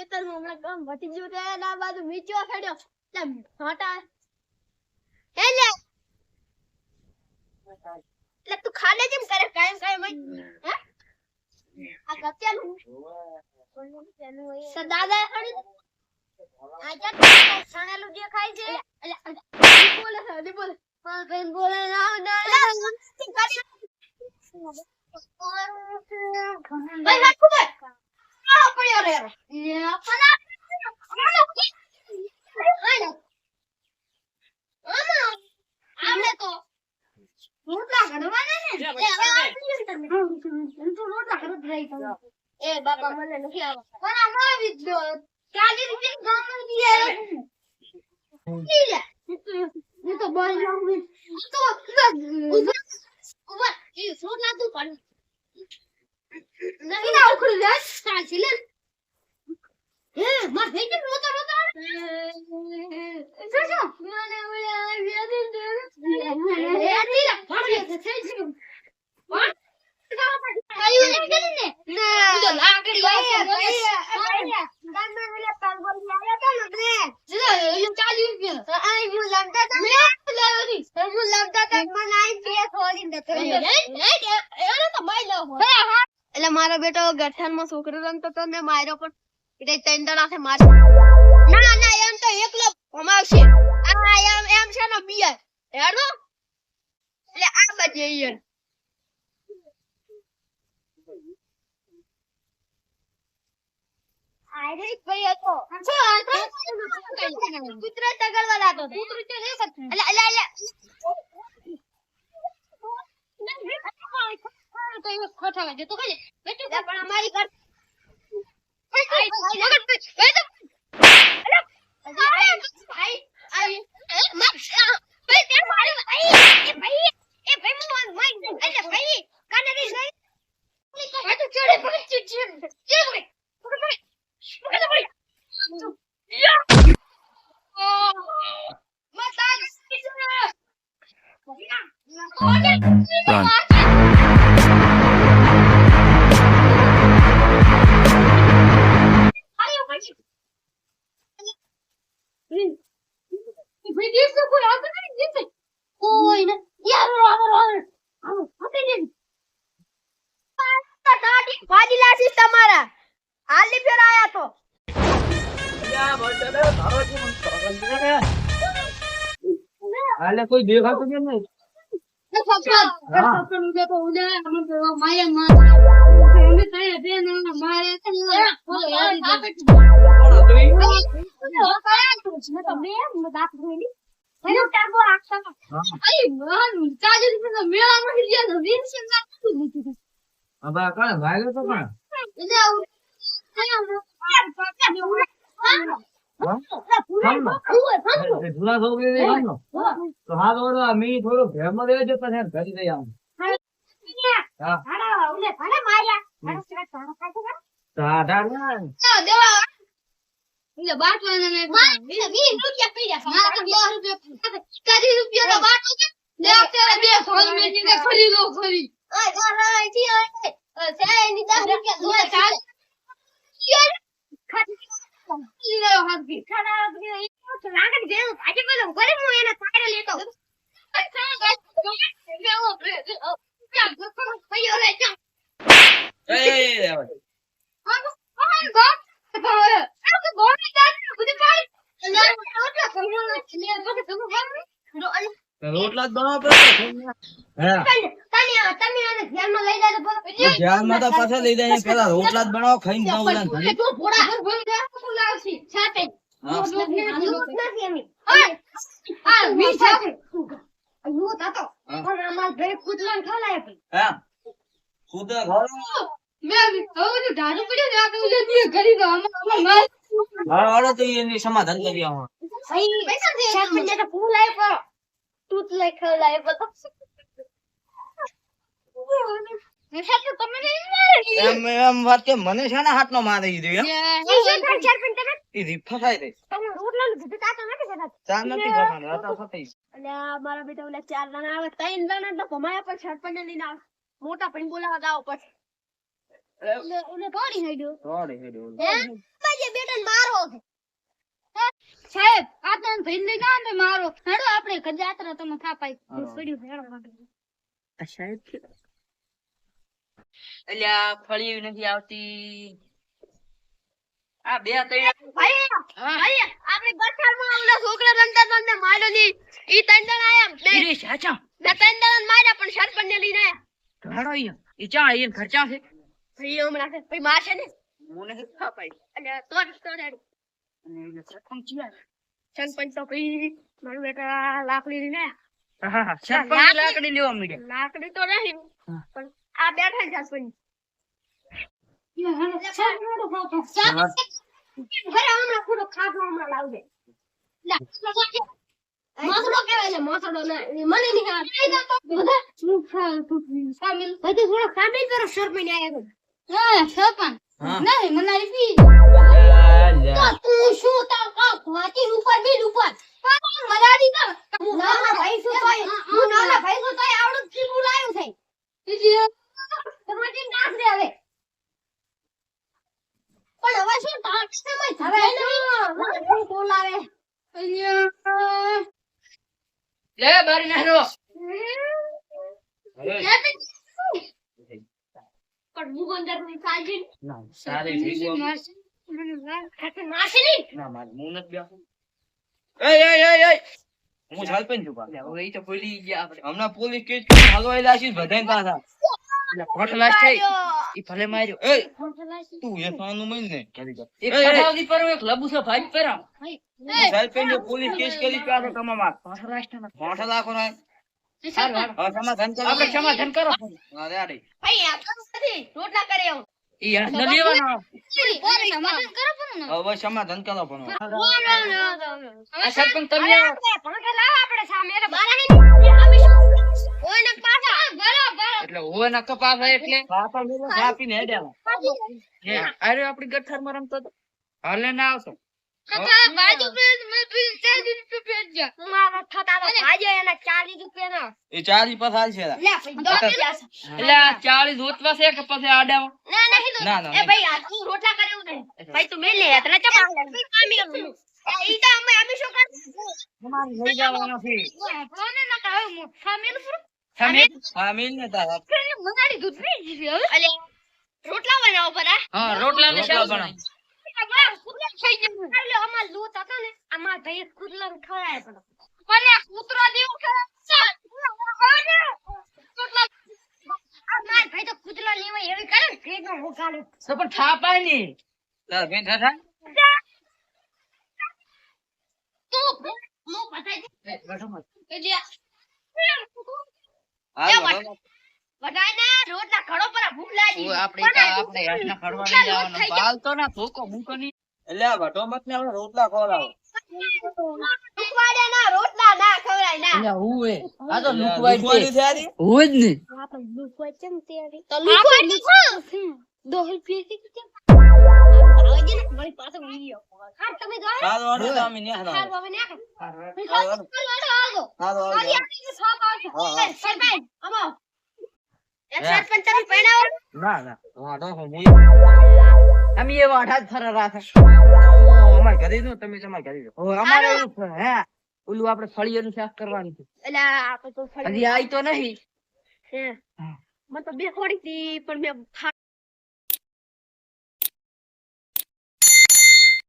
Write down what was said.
ખેતરમાં હમણાં કામ વધી ગયું તે એના બાજુ મીચો ખેડ્યો. એટલે ભાટા. લે એટલે તું ખાને જેમ કરે કાયમ કાયમ? હે? આ ગત્યાનું. તો દાદા ખડી આ જે ખાય છે. એટલે બોલે છે બોલે. પણ કઈ બોલે ના ના ભાઈ વાત ખબર રે આપણે તો રોટલા કરવાના ને એ બાપા મને નથી આવડતા પણ આમાં આવી જ ચાલી રૂપિયા ગામ દીએ લી તો બોલ જાઉં તો ઊભા ઊભા. એ રોટલા તું પણ. નહીં ના ઉખડી લે ચાલશે લે. માર મે એટલે મારો બેટો ગઠાણમાં છોકરો રમતો તો ને માર્યો પણ એટલે ત્રણ જણાથી માર્યો ના ના એમ તો એકલો ભમાવશે આ એમ એમ છે ને બિયર હેડો. એટલે આ બાજુ ઈયર ભાઈ તગડવા લાતો કૂતરો તો નહીં શકતો એટલે એટલે એટલે. ખોટા વાગે તો કઈ પણ અમારી ઘર Run. હાલે કોઈ દેખાતું કેમ નહીં? કાં તો કાં એ જૂના છોકરી ને ગમનો તો હા તો મી થોડો ભેમો દેજો છે પછી ઘરે જઈ આવું. હા. તો આ ઢાળ ના એ. રોટલા જ બનાવો હે ધ્યાનમાં તો પાછા લઈ જાય પેલા રોટલા જ બનાવો ખાઈને જાવ બધા ઘરે. હે ઘર? ઘરે. હા વાળો લાવશી એની સમાધાન કરી આવો. તૂત લઈ ખવડાય બધો એમ એમ વાત કે મને છે ને હાથ નો મારે મારા બેટા ઓલા ચાર આવે ત્રણ તો પણ સરપંચ લઈને આવે. મોટા પણ બોલાવા દાવ પછી. સાહેબ આ તો ભાઈ લઈ ના મારો. હેડો આપણે ગજાત્રા તમે થાપાઈ પડ્યું હેડો અલ્યા ફળી નથી આવતી. આ બે ત્રણ ભાઈ આપણે છોકરા રમતા તમને માર્યો ની ઈ ત્રણ જણ આયા બે. સાચા બે ત્રણ જણ માર્યા પણ સરપંચ ને લઈને આયા. ઈ ચા અહીંયા ખર્ચા છે. ભાઈ હમણાં ભાઈ ને? નથી તો તો રેડી. અને સરપંચ ક્યાં સરપંચ તો ભાઈ મારું બેટા લાકડી લઈને હા, હા, સરપંચ લાકડી? લેવા માંડ્યા. લાકડી તો નહીં પણ આ બેઠા છે સરપંચ ઘરે હમણાં પૂરો ખાટલો હમણાં લાવજે. મોસડો કહેવાય છે? મોસડો ના એ મને નહીં આવે બધા શું સામિલ. બધું થોડો સામિલ કરો સરપંચ આયા તો હા સરપંચ. હા. નહીં મને રીપી અલ્યા. તો તું શું તાર ઉપર બિલ ઉપર. મરાડી હું નાના ભાઈ શું થાય હું નાના ભાઈ શું થાય આવડું ચીકુ લાવ્યું છે બીજી તમારી નાખ દે હવે પણ હવે શું ટાટ સમય હવે શું બોલાવે અહીંયા લે બારી નાખો અરે, પણ મુગંદરની સાજી ના, સારી ઠીક છે. માસી નહીં ના, મારે હું. હું સરપંચ છું પાછો. હવે ઈ તો ભૂલી ગયા આપણે. હમણાં પોલીસ કેસ હલવાયેલા છીએ બધાય પાછા. એટલે ખોટલાશ થઈ ઈ ભલે માર્યો એ તું એ સાનું મન ને કરી દે. એક એય, પર એક લબુસો ભાજ પર હું સરપંચે પોલીસ કેસ કરી કે તમારા મહારાષ્ટ્રમાં મોઢા લાખો ના હારું, હારું. હવે સમાધાન કરો આપણે સમાધાન કરો અરે અરે ભાઈ આ તો નથી રોટલા કરે એવું ઈ હાથ ન લેવાનો સમાધાન કરો પણ હવે સમાધાન કરો પણ આ સરપંચ તમે આવો. પંખા લાવો આપણે સામે બારા હે અમે ઓય ને પાછા બરાબર. એટલે હોવાના કપાસ એટલે? કાપીને હેડ્યા હે, આર્યો આપણી ગઠ્ઠારમાં રમતો હતો હાલે ના આવતો કથા બાજુ પે મે બિલ 40 રૂપિયા ભેજ્યા મારા થતા તો ભાજે એના 40 રૂપિયા ના એ ચારી પથારી છે લે ભાઈ દો રૂપિયા એટલે આ ચાલીસ હોતવા છે કે પછી આડામાં ના ના, ના, એ ભાઈ તું રોટલા કરે નહીં. ભાઈ તું મેલ લે તને ચપા ઈ તો અમે અમે શું કર તમારે લઈ જવાનો છે. કોને ના કહે મુ સામેલ પૂરો? તમે હા મિલ ને તારા મંગાડી દૂધ પી જશે હવે. અલે રોટલા બનાવો પર હા રોટલા ને શાક બનાવો. અમાર રોટલા ખવડાવો ના રોટલા ના ખવડાય ના મારી પાસે વિડિયો તમે જો તો અમે. ને સરપંચ અમા એક સરપંચ તમે પહેણાવો ના ના. હું અમે એ જ ફરા રાખે. અમારે તમે તમારે અમારે હે. ઓલું આપણે ફળિયાનું શાક કરવાનું છે. એટલે આપણે તો હજી આઈ તો નહીં. હે. મને તો બે ખોડી હતી પણ મેં